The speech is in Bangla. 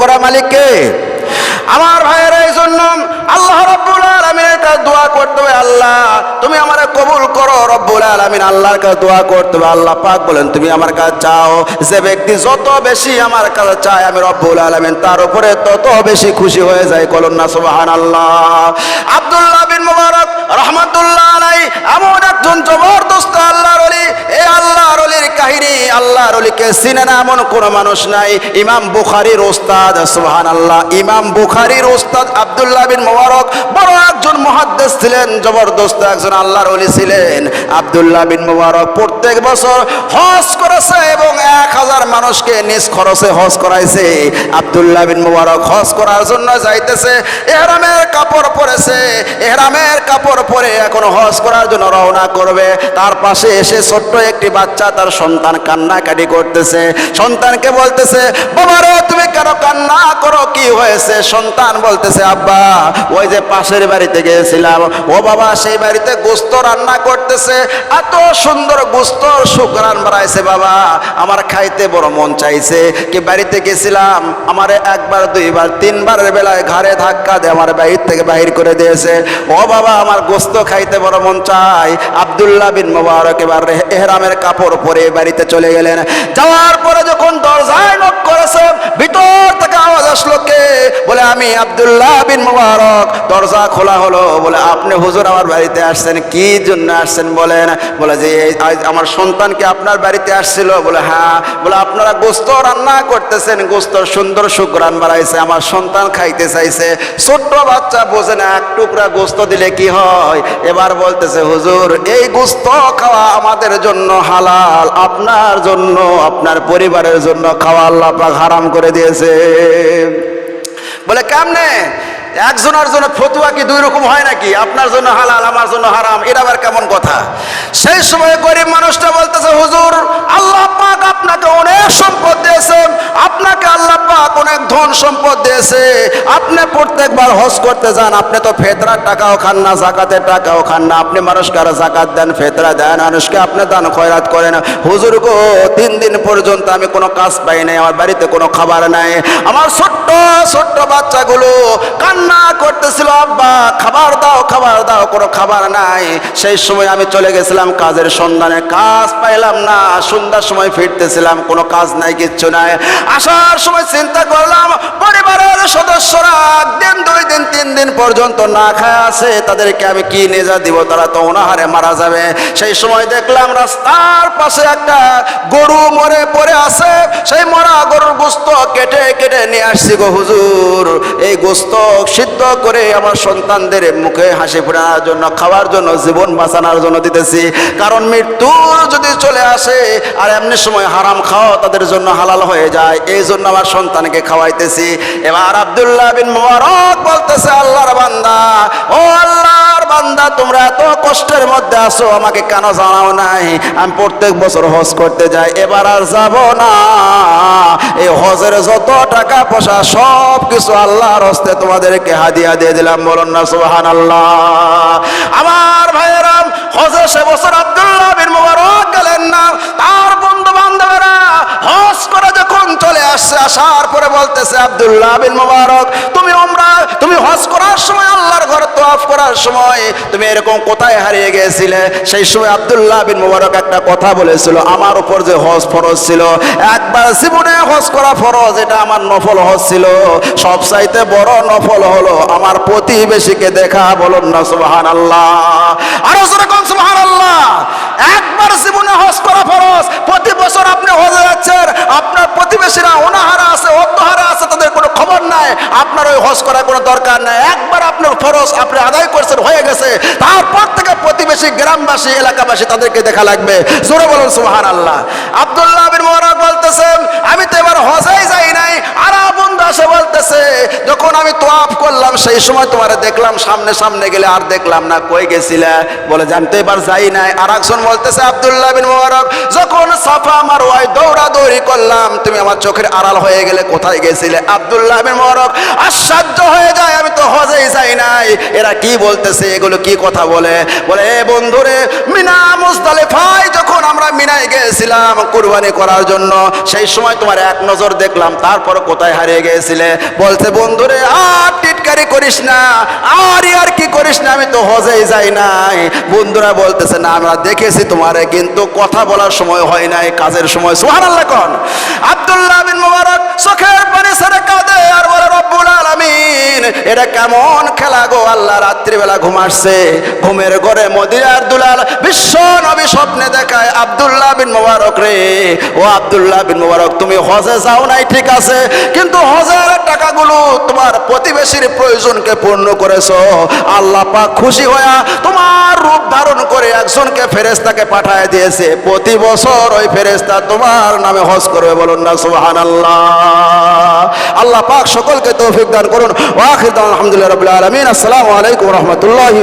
করা মালিককে। আমার ভাইয়ের এই জন্য আল্লাহ রব্বুল আলমিনের কাছে দোয়া করতে হবে, আল্লাহ তুমি আমার কবুল করো, রব্বুল আলমিন আল্লাহর কাছে দোয়া করতে হবে। আল্লাহ পাক বলেন, তুমি আমার কাছে চাও, যে ব্যক্তি যত বেশি আমার কাছে চায়, আমি রব্বুল আলমিন তার উপরে তত বেশি খুশি হয়ে যায়। কলন না সুবাহান আল্লাহ আব্দুল্লাহ বিন মুবারক রহমতুল্লাহ আলাই এমন একজন জবরদস্ত আল্লাহর অলি এই আল্লাহর অলির কাহিনী, আল্লাহর অলিকে চিনে না এমন কোনো মানুষ নাই। ইমাম বুখারির ওস্তাদ সুবহান আল্লাহ ইমাম বুখারির ওস্তাদ আব্দুল্লাহ বিন মোবারক বড় একজন মহাদ্দেশ ছিলেন, জবরদস্ত একজন আল্লাহর অলি ছিলেন। আব্দুল্লাহ বিন মোবারক প্রত্যেক বছর হজ করেছে এবং এক হাজার মানুষকে নিজ খরচে হজ করাইছে। আব্দুল্লাহ বিন মোবারক হজ করার জন্য যাইতেছে, এহরামের কাপড় পরেছে, এহরামের কাপড় পরে এখন হজ করার জন্য রওনা করবে। তার পাশে এসে ছোট্ট একটি বাচ্চা তার সন্তান কান্নাকাটি করতেছে। সন্তানকে বলতেছে বাবা রে তুমি কেন কান্না করো, কি হয়েছে? সন্তান বলতেছে, আব্বা, ওই যে পাশের বাড়িতে গিয়েছিলাম। ও বাবা, সেই বাড়িতে গোস্ত রান্না করতেছে। এত সুন্দর গোস্ত, শুকরান বাড়াইছে বাবা। আমার খাইতে বড় মন চাইছে কি বাড়িতে গেছিলাম। আমারে একবার, দুইবার, তিনবারের বেলায় ঘাড়ে ধাক্কা দিয়ে আমার বাড়ির থেকে বাহির করে দিয়েছে। ও বাবা, আমার গোস্ত খাইতে বড় মন চাই আব্দুল্লাহ বিন মোবারক এবার এহরামের কাপড় পরে বাড়িতে চলে গেলেন। যাওয়ার পরে যখন দরজায় নক করেছে, ভিতর থেকে আওয়াজ আসলো কে? বলে, আমি আব্দুল্লাহ বিন মোবারক। দরজা খোলা হলো। বলে, আপনি হুজুর আমার বাড়িতে আসছেন, কি জন্য আসছেন বলেন? বলে, যে আমার সন্তানকে আপনার বাড়িতে আসছিল? বলে হ্যাঁ। বলে, আপনারা গোস্ত রান্না করতেছেন, গোস্ত সুন্দর সুগ্রান বাড়াইছে আমার সন্তান খাইতে চাইছে। ছোট্ট বাচ্চা বোঝে না, এক টুকরা গোস্ত দিলে কি হয়? এবার বলতেছে, হুজুর এই গুস্ত খাওয়া আমাদের জন্য হালাল, আপনার জন্য, আপনার পরিবারের জন্য খাওয়া আল্লাহ পাক হারাম করে দিয়েছে। বলে, কেমনে? একজনের জন্য ফতুয়া কি দুই রকম হয় নাকি? আপনার জন্য হালাল, আমার জন্য হারাম, এটা আবার কেমন কথা? সেই সময় গরিব মানুষটা বলতেছে, হুজুর, আল্লাহ আপনাকে অনেক সম্পদ দিয়েছে আপনাকে আল্লাহ পাক অনেক ধন সম্পদ দিয়েছে। আপনি প্রত্যেকবার হজ করতে যান, আপনি তো ফেতরার টাকাও খান না, জাকাতের টাকাও খান না। আপনি মানুষকে জাকাত দেন, ফেতরা দেন, মানুষকে আপনি দান খয়রাত করেন। হুজুর গো, তিন দিন পর্যন্ত আমি কোনো কাজ পাই নাই, আমার বাড়িতে কোনো খাবার নাই। আমার ছোট্ট ছোট্ট বাচ্চাগুলো কান্না করতেছিল, আব্বা, খাবার দাও খাবার দাও, কোনো খাবার নাই। সেই সময় আমি চলে গেছিলাম কাজের সন্ধানে। কাজ পাইলাম না, সন্ধ্যার সময় ফিরতেছিলাম কোনো কাজ নাই, কিচ্ছু নাই। আসার সময় চিন্তা করলাম, পরিবারের সদস্যরা দিন দুই দিন, তিন দিন পর্যন্ত না খায় আছে, তাদেরকে আমি কি নেজা দিব? তারা তো অনাহারে মারা যাবে। সেই সময় দেখলাম, রাস্তার পাশে একটা গরু মরে পড়ে আছে। সেই মরা গরুর গোস্ত কেটে কেটে নিয়ে আসছি গো হুজুর। এই গোস্ত সিদ্ধ করে আমার সন্তানদের মুখে হাসি ফোটানোর জন্য, খাওয়ার জন্য, জীবন বাঁচানোর জন্য দিতেছি। কারণ মৃত্যু যদি চলে আসে, আর এমনি সময় হারাম খাওয়া তাদের জন্য হালাল হয়ে যায়। এই জন্য আমার সন্তানকে খাওয়াইতেছি। এবার আব্দুল্লাহ বিন মুবারক বলতেছে, আল্লাহর বান্দা, ও আল্লাহর বান্দা, তোমরা এত কষ্টের মধ্যে আসো আমাকে কেন জানাও নাই? আমি প্রত্যেক বছর হজ করতে যাই, এবার আর যাব না। এই হজের যত টাকা পয়সা সব কিছু আল্লাহর হস্তে তোমাদেরকে হাদিয়া দিয়ে দিলাম। বলুন না সুবহান আল্লাহ আমার ভাইয়েরাম হজে সে বছর আসার পরে বলতেছে আব্দুল্লাহ বিন মুবারক, তুমি ওমরা তুমি হজ করার সময় আল্লাহর ঘর তোয়াফ করার সময় তুমি এরকম কোথায় হারিয়ে গিয়েছিলে? সেই সময় আব্দুল্লাহ বিন মুবারক একটা কথা বলেছিল, আমার উপর যে হজ ফরজ ছিল, একবার জীবনে হজ করা ফরজ, এটা আমার নফল হজ ছিল। সব চাইতে বড় নফল হলো আমার প্রতিবেশীকে দেখা, বলুন না সুবহান আল্লাহ আরও যেরকম সুবহান আল্লাহ একবার জীবনে হজ করা ফরজ, প্রতি বছর আপনি হজে যাচ্ছেন আপনার প্রতিবেশীরা অনাহারা আছে অত্যহারা আছে তাদের কোনো খবর নাই আপনার ওই হজ করার কোনো দরকার নাই। একবার আপনার ফরজ আপনি আদায় করছেন, হয়ে গেছে। তারপর থেকে প্রতিবেশী গ্রামবাসী, এলাকাবাসী তাদেরকে দেখা লাগবে। জোরে বলুন সুবহান আল্লাহ আব্দুল্লাহ বিন মোবারক বলতেছেন, আমি তো এবার হজেই যাই নাই। আর বন্ধু আসে বলতেছে, যখন আমি তোয়াফ করলাম, সেই সময় তোমারে দেখলাম, সামনে সামনে গেলে আর দেখলাম না, কই গেছিলে? বলে জানতে এবার যাই নাই। আর একজন বলতেছে, আব্দুল্লাহ বিন মোবারক, যখন সাফা মারওয়ায় দৌড়াদৌড়ি করলাম, তুমি আমার চোখের আড়াল হয়ে গেলে কোথায় গেছিলে? আব্দুল্লাহ বিন মোবারক আশ্চর্য হয়ে যায় আমি তো হজেই যাই নাই। এরা কি বলতেছে, এগুলো কি কথা বলে? বলে, এ বন্ধুরে, মিনা মুজদালিফায় যখন আমরা মিনায় গিয়েছিলাম কুরবানি করার জন্য, সেই সময় তোমার এক নজর দেখলাম, তারপর কোথায় হারিয়ে গিয়েছিলে? বলছে, বন্ধুরে, আর টিটকারি করিস না, আর আর কি করিস না, আমি তো হজেই যাই নাই। বন্ধুরা বলতেছে, না, আমরা দেখেছি তোমারে, কিন্তু কথা বলার সময় হয় নাই, কাজের সময়। সুবহানাল্লাহ কোন। আব্দুল্লাহ বিন মুবারক চোখের পানি কাঁদে আর বলে, রব্বুল আলামিন, এটা কেমন খেলা গো, আল্লাহ রাত্রিবেলা ঘুমাচ্ছে ঘুমের ঘরে মদিয়ার দুলাল বিশ্ব নবী স্বপ্নে দেখায়, আবদুল্লাহ বিন মুবারক রে। ও আবদুল্লাহ বিন মুবারক, তুমি হজে যাও নাই, ঠিক আছে। কিন্তু হজের টাকাগুলো তোমার প্রতিবেশীর প্রয়োজনকে পূর্ণ করেছ। আল্লাহ পাক খুশি হয়ে তোমার রূপ ধারণ করে একজনকে ফেরেস্তাকে পাঠায় দিয়েছে। প্রতি বছর ওই ফেরেস্তা তোমার নামে হজ করবে বলুন না, সুবহানাল্লাহ। আল্লাহ পাক সকলকে তৌফিক দান করুন। ওয়াখির আলহামদুলিল্লাহ রাব্বিল আলামিন। আসসালামু আলাইকুম রাহমাতুল্লাহি